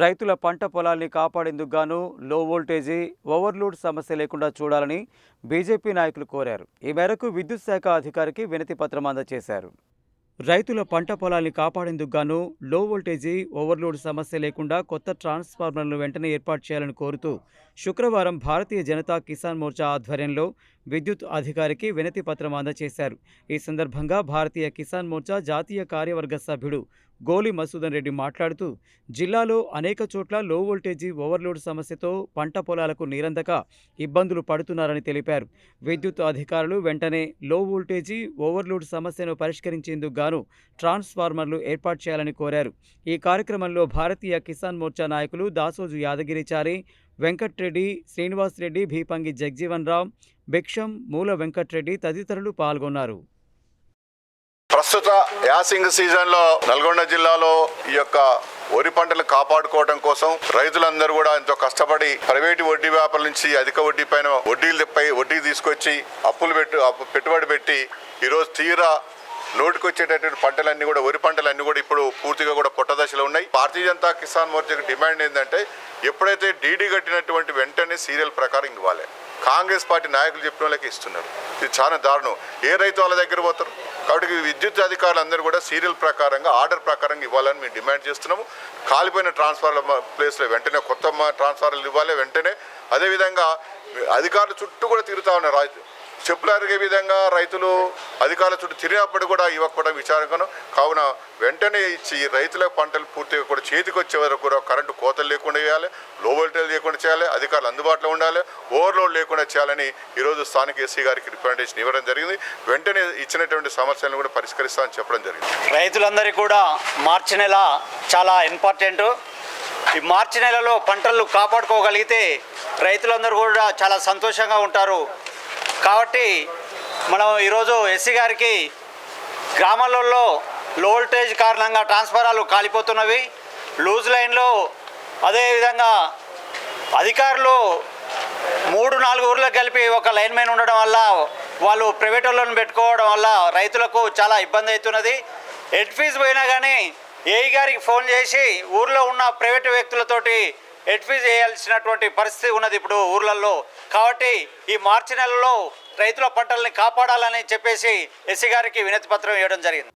రైతుల పంట పొలాల్ని కాపాడేందుకు గాను లో వోల్టేజీ ఓవర్లోడ్ సమస్య లేకుండా చూడాలని బీజేపీ నాయకులు కోరారు. ఈ మేరకు విద్యుత్ శాఖ అధికారికి వినతి పత్రం అందజేశారు. రైతుల పంట పొలాల్ని కాపాడేందుకు గాను లో వోల్టేజీ ఓవర్లోడ్ సమస్య లేకుండా కొత్త ట్రాన్స్ఫార్మర్లను వెంటనే ఏర్పాటు చేయాలని కోరుతూ శుక్రవారం భారతీయ జనతా కిసాన్ మోర్చా ఆధ్వర్యంలో విద్యుత్ అధికారికి వినతి పత్రం అందజేశారు. ఈ సందర్భంగా భారతీయ కిసాన్ మోర్చా జాతీయ కార్యవర్గ సభ్యుడు గోలి మసూదన్ రెడ్డి మాట్లాడుతూ జిల్లాలో అనేక చోట్ల లో వోల్టేజీ ఓవర్లోడ్ సమస్యతో పంట పొలాలకు నీరందక ఇబ్బందులు పడుతున్నారని తెలిపారు. విద్యుత్ అధికారులు వెంటనే లో వోల్టేజీ ఓవర్లోడ్ సమస్యను పరిష్కరించేందుకు గాను ట్రాన్స్ఫార్మర్లు ఏర్పాటు చేయాలని కోరారు. ఈ కార్యక్రమంలో భారతీయ కిసాన్ మోర్చా నాయకులు దాసోజు యాదగిరిచారి వెంకట్రెడ్డి శ్రీనివాస్ రెడ్డి భీపంగి జగ్జీవన్ రామ్ భిక్షం మూల వెంకట్రెడ్డి తదితరులు పాల్గొన్నారు. ప్రస్తుత యాసింగ్ సీజన్లో నల్గొండ జిల్లాలో ఈ యొక్క వరి పంటలు కాపాడుకోవడం కోసం రైతులందరూ కూడా ఎంతో కష్టపడి ప్రైవేటు వడ్డీ వ్యాపారుల నుంచి అధిక వడ్డీ పైన వడ్డీలు వడ్డీ తీసుకొచ్చి అప్పులు పెట్టు అప్పు పెట్టుబడి పెట్టి ఈరోజు తీరా నోటికొచ్చేటటువంటి పంటలన్నీ కూడా వరి పంటలన్నీ కూడా ఇప్పుడు పూర్తిగా కూడా పొట్టదశలో ఉన్నాయి. భారతీయ జనతా కిసాన్ మోర్చాకి డిమాండ్ ఏంటంటే ఎప్పుడైతే డీడీ కట్టినటువంటి వెంటనే సీరియల్ ప్రకారం ఇవ్వాలి. కాంగ్రెస్ పార్టీ నాయకులు చెప్పిన వాళ్ళకి ఇస్తున్నారు. ఇది చాలా దారుణం. ఏ రైతు వాళ్ళ దగ్గర పోతారు? కాబట్టి విద్యుత్ అధికారులు అందరూ కూడా సీరియల్ ప్రకారంగా ఆర్డర్ ప్రకారంగా ఇవ్వాలని మేము డిమాండ్ చేస్తున్నాము. కాలిపోయిన ట్రాన్స్ఫార్మర్ ప్లేస్లో వెంటనే కొత్త ట్రాన్స్ఫార్మర్లు ఇవ్వాలి వెంటనే. అదేవిధంగా అధికారులు చుట్టూ కూడా తిరుగుతా ఉన్నారు చెప్పులు అరిగే విధంగా రైతులు అధికారుల చుట్టూ తిరిగినప్పుడు కూడా ఇవ్వకపోవడం విచారకను కావున వెంటనే ఇచ్చి ఈ రైతుల పంటలు పూర్తిగా కూడా చేతికి వచ్చే వరకు కూడా కరెంటు కోతలు లేకుండా చేయాలి లో వోల్టేజ్ లేకుండా చేయాలి అధికారులు అందుబాటులో ఉండాలి ఓవర్లోడ్ లేకుండా చేయాలని ఈరోజు స్థానిక ఎస్సీ గారికి రిప్రజెంటేషన్ ఇవ్వడం జరిగింది. వెంటనే ఇచ్చినటువంటి సమస్యలను కూడా పరిష్కరిస్తామని చెప్పడం జరిగింది. రైతులందరికీ కూడా మార్చి నెల చాలా ఇంపార్టెంట్. ఈ మార్చి నెలలో పంటలు కాపాడుకోగలిగితే రైతులందరూ కూడా చాలా సంతోషంగా ఉంటారు. కాబట్టి మనం ఈరోజు ఎస్సీ గారికి గ్రామాలలో లో వోల్టేజ్ కారణంగా ట్రాన్స్ఫారాలు కాలిపోతున్నవి. లూజ్ లైన్లో అదేవిధంగా అధికారులు మూడు నాలుగు ఊర్లకు కలిపి ఒక లైన్ మ్యాన్ ఉండడం వల్ల వాళ్ళు ప్రైవేట్ వాళ్ళని పెట్టుకోవడం వల్ల రైతులకు చాలా ఇబ్బంది అవుతున్నది. హెడ్ ఫీజు పోయినా కానీ ఏఈ గారికి ఫోన్ చేసి ఊర్లో ఉన్న ప్రైవేటు వ్యక్తులతోటి హెడ్ చేయాల్సినటువంటి పరిస్థితి ఉన్నది ఇప్పుడు ఊర్లలో కాబట్టి ఈ మార్చి నెలలో రైతుల పంటల్ని కాపాడాలని చెప్పేసి ఎస్సీ గారికి వినతి పత్రం ఇవ్వడం జరిగింది.